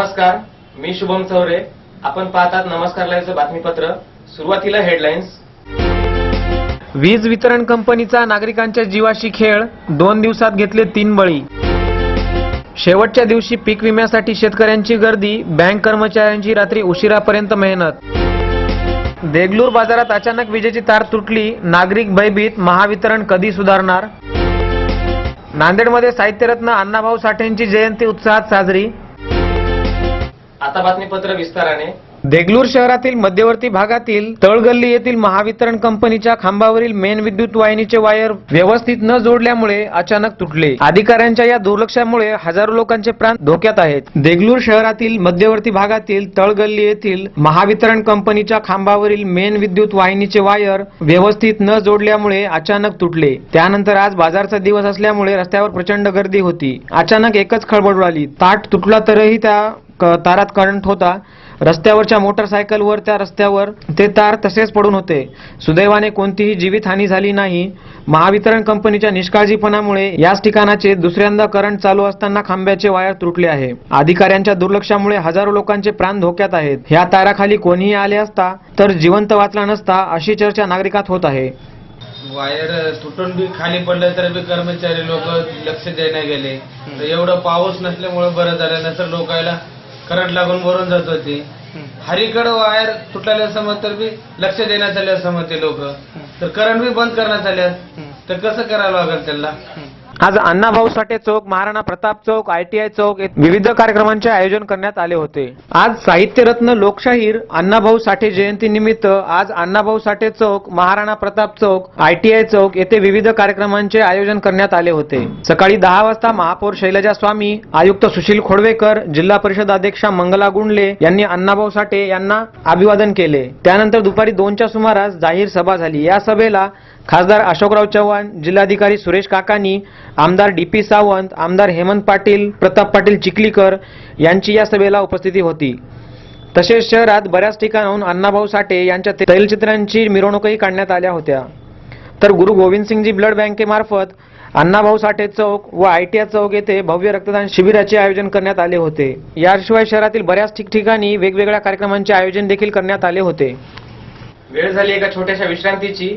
नमस्कार मी शुभम चौरे. आपण पाहतात नमस्कार लाईव्हचं बातमीपत्र. सुरुवातीला हेडलाईन्स वीज वितरण कंपनीचा नागरिकांच्या जीवाशी खेळ दोन दिवसात घेतले तीन बळी. शेवटच्या दिवशी पीक विम्यासाठी शेतकऱ्यांची गर्दी बँक कर्मचाऱ्यांची रात्री उशिरापर्यंत मेहनत. देगलूर बाजारात अचानक विजेची तार तुटली नागरिक भयभीत महावितरण कधी सुधारणार? नांदेडमध्ये साहित्यरत्न अण्णाभाऊ साठेंची जयंती उत्साहात साजरी. आता बातमीपत्र विस्ताराने. देगलूर शहरातील मध्यवर्ती भागातील तळगल्ली येथील महावितरण कंपनीच्या खांबावरील मेन विद्युत वाहिनीचे वायर व्यवस्थित न जोडल्यामुळे अचानक तुटले. अधिकाऱ्यांच्या या दुर्लक्षामुळे हजारो लोकांचे प्राण धोक्यात आहेत. देगलूर शहरातील मध्यवर्ती भागातील तळगल्ली येथील महावितरण कंपनीच्या खांबावरील मेन विद्युत वाहिनीचे वायर व्यवस्थित न जोडल्यामुळे अचानक तुटले. त्यानंतर आज बाजारचा दिवस असल्यामुळे रस्त्यावर प्रचंड गर्दी होती. अचानक एकच खळबळ उडाली. ताट तुटला तरीही त्या क- तारात करंट होता रस्त्यावरच्या मोटरसायकलवर त्या रस्त्यावर ते तार तसेच पडून होते. सुदैवाने कोणतीही जीवितहानी झाली नाही. महावितरण कंपनीच्या निष्काळजीपणामुळे याच ठिकाणाचे दुसऱ्यांदा करंट चालू असताना खांब्याचे वायर तुटले आहे. अधिकाऱ्यांच्या दुर्लक्षामुळे हजारो लोकांचे प्राण धोक्यात आहेत. ह्या ताराखाली कोणीही आले असता तर जिवंत वाचला नसता अशी चर्चा नागरिकात होत आहे. वायर तुटून बी खाली पडलं तर बी कर्मचारी लोक लक्ष द्यायला गेले. तर एवढं पाऊस नसल्यामुळे बरं झालं. नसर लोकायला करंट लागून मरून जात होती. हरीकडं वायर तुटलेल्या समज तर बी लक्ष देण्यात आले समजते लोक. तर करंट बी बंद करण्यात आल्यात. तर कसं करावं लागेल त्याला आज अण्णाभाऊ साठे चौक महाराणा प्रताप चौक आयटीआय चौक विविध कार्यक्रमांचे आयोजन करण्यात आले होते. आज साहित्यरत्न लोकशाहीर अण्णाभाऊ साठे जयंती निमित्त आज अण्णाभाऊ साठे चौक महाराणा प्रताप चौक आयटीआय चौक येथे विविध कार्यक्रमांचे आयोजन करण्यात आले होते. सकाळी दहा वाजता महापौर शैलजा स्वामी आयुक्त सुशील खोडवेकर जिल्हा परिषद अध्यक्षा मंगला गुंडले यांनी अण्णाभाऊ साठे यांना अभिवादन केले. त्यानंतर दुपारी दोनच्या सुमारास जाहीर सभा झाली. या सभेला खासदार अशोकराव चव्हाण जिल्हाधिकारी सुरेश काकानी आमदार डी पी सावंत आमदार हेमंत पाटील प्रताप पाटील चिखलीकर यांची या सभेला उपस्थिती होती. तसेच शहरात बऱ्याच ठिकाणाहून अण्णाभाऊ साठे यांच्या तैलचित्रांची मिरवणूकही काढण्यात आल्या होत्या. तर गुरु गोविंदसिंगजी ब्लड बँकेमार्फत अण्णाभाऊ साठे चौक व आयटीआय चौक येथे भव्य रक्तदान शिबिराचे आयोजन करण्यात आले होते. याशिवाय शहरातील बऱ्याच ठिकठिकाणी वेगवेगळ्या कार्यक्रमांचे आयोजन देखील करण्यात आले होते. वेळ झाली एका छोट्याशा विश्रांतीची.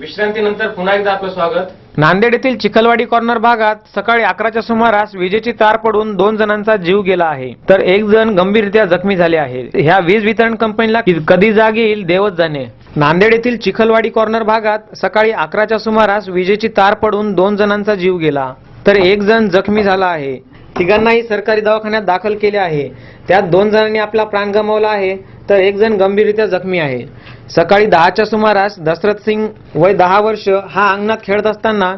विश्रांतीनंतर पुन्हा एकदा आपलं स्वागत. नांदेड येथील चिखलवाडी कॉर्नर भागात सकाळी अकराच्या सुमारास विजेची तार पडून दोन जणांचा जीव गेला आहे. तर एक जण गंभीररित्या जखमी झाले आहे. ह्या वीज वितरण कंपनीला कधी जाग येईल देवच जाणे. नांदेड येथील चिखलवाडी कॉर्नर भागात सकाळी अकराच्या सुमारास विजेची तार पडून दोन जणांचा जीव गेला. तर एक जण जखमी झाला आहे. तिघांनाही सरकारी दवाखान्यात दाखल केले आहे. त्यात दोन जणांनी आपला प्राण गमावला आहे. तर एक जण गंभीररित्या जखमी आहे. सकाळी दहाच्या सुमारास दशरथ सिंग वय दहा वर्ष हा अंगणात खेळत असताना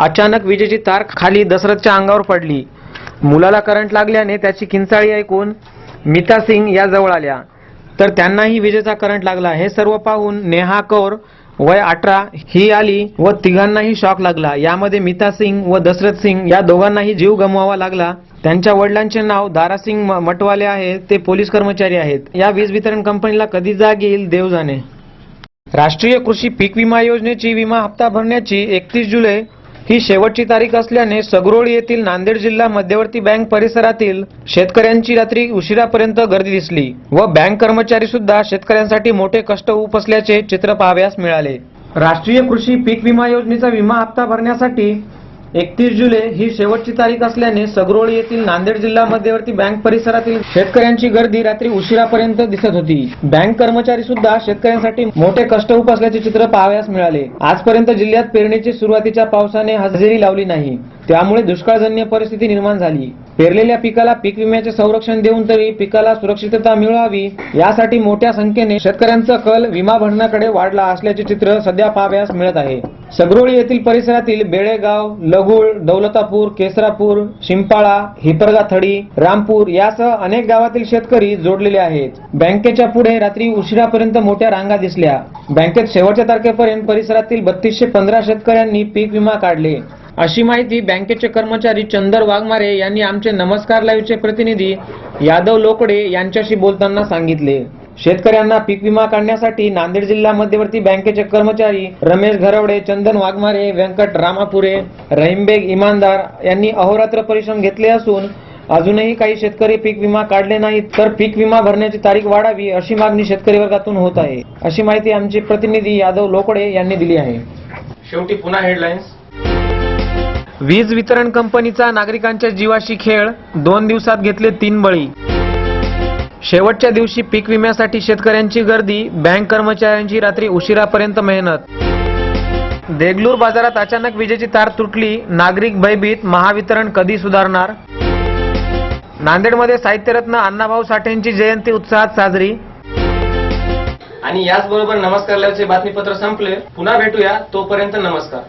अचानक विजेची तार खाली दशरथच्या अंगावर पडली. मुलाला करंट लागल्याने त्याची किंचाळी ऐकून मिता सिंग या जवळ आल्या. तर त्यांनाही विजेचा करंट लागला. हे सर्व पाहून नेहा कौर वय अठरा ही आली व तिघांनाही शॉक लागला. यामध्ये मिता सिंग व दशरथ सिंग या दोघांनाही जीव गमवावा लागला. त्यांच्या वडिलांचे नाव दारासिंग मटवाले आहे ते पोलीस कर्मचारी आहेत. या वीज वितरण कंपनीला कधी जाग येईल देव जाणे. राष्ट्रीय कृषी पीक विमा योजनेची विमा हप्ता भरण्याची एकतीस जुलै ही शेवटची तारीख असल्याने सगरोळी येथील नांदेड जिल्हा मध्यवर्ती बँक परिसरातील शेतकऱ्यांची रात्री उशिरापर्यंत गर्दी दिसली व बँक कर्मचारी सुद्धा शेतकऱ्यांसाठी मोठे कष्ट उपसल्याचे चित्र पाहाव्यास मिळाले. राष्ट्रीय कृषी पीक विमा योजनेचा विमा हप्ता भरण्यासाठी एकतीस जुलै ही शेवटची तारीख असल्याने सगरोळी येथील नांदेड जिल्हा मध्यवर्ती बँक परिसरातील शेतकऱ्यांची गर्दी रात्री उशिरापर्यंत दिसत होती. बँक कर्मचारी सुद्धा शेतकऱ्यांसाठी मोठे कष्ट असल्याचे चित्र पाहाव्यास मिळाले. आजपर्यंत जिल्ह्यात पेरणीची सुरुवातीच्या पावसाने हजेरी लावली नाही. त्यामुळे दुष्काळजन्य परिस्थिती निर्माण झाली. पेरलेल्या पिकाला पीक विम्याचे संरक्षण देऊन तरी पिकाला सुरक्षितता मिळावी यासाठी मोठ्या संख्येने शेतकऱ्यांचा कल विमा भरण्याकडे वाढला असल्याचे चित्र सध्या पाहाव्यास मिळत आहे. सगरोळी येथील परिसरातील बेळेगाव लगुळ दौलतापूर केसरापूर शिंपाळा हिपरगाथडी रामपूर यासह अनेक गावातील शेतकरी जोडलेले आहेत. बँकेच्या पुढे रात्री उशिरापर्यंत मोठ्या रांगा दिसल्या. बँकेत शेवटच्या तारखेपर्यंत परिसरातील बत्तीसशे पंधरा शेतकऱ्यांनी पीक विमा काढले. अशी माहिती बँकेचे कर्मचारी चंदर वाघमारे यांनी आमचे नमस्कार लाईव्हचे प्रतिनिधी यादव लोकडे यांच्याशी बोलताना सांगितले. शेतकऱ्यांना पीक विमा काढण्यासाठी नांदेड जिल्हा मध्यवर्ती बँकेचे कर्मचारी रमेश घरवडे चंदन वाघमारे व्यंकट रामापुरे रहीमबेग इमानदार यांनी अहोरात्र परिश्रम घेतले असून अजूनही काही शेतकरी पीक विमा काढले नाहीत तर पीक विमा भरण्याची तारीख वाढावी अशी मागणी शेतकरी वर्गातून होत आहे. अशी माहिती आमचे प्रतिनिधी यादव लोकडे यांनी दिली आहे. शेवटी पुन्हा हेडलाईन्स वीज वितरण कंपनीचा नागरिकांच्या जीवाशी खेळ दोन दिवसात घेतले तीन बळी शेवटच्या दिवशी पीक विम्यासाठी शेतकऱ्यांची गर्दी बँक कर्मचाऱ्यांची रात्री उशिरापर्यंत मेहनत. देगलूर बाजारात अचानक विजेची तार तुटली नागरिक भयभीत महावितरण कधी सुधारणार? नांदेडमध्ये साहित्यरत्न अण्णाभाऊ साठेंची जयंती उत्साहात साजरी. आणि याचबरोबर नमस्कार लावचे बातमीपत्र संपले. पुन्हा भेटूया तोपर्यंत नमस्कार.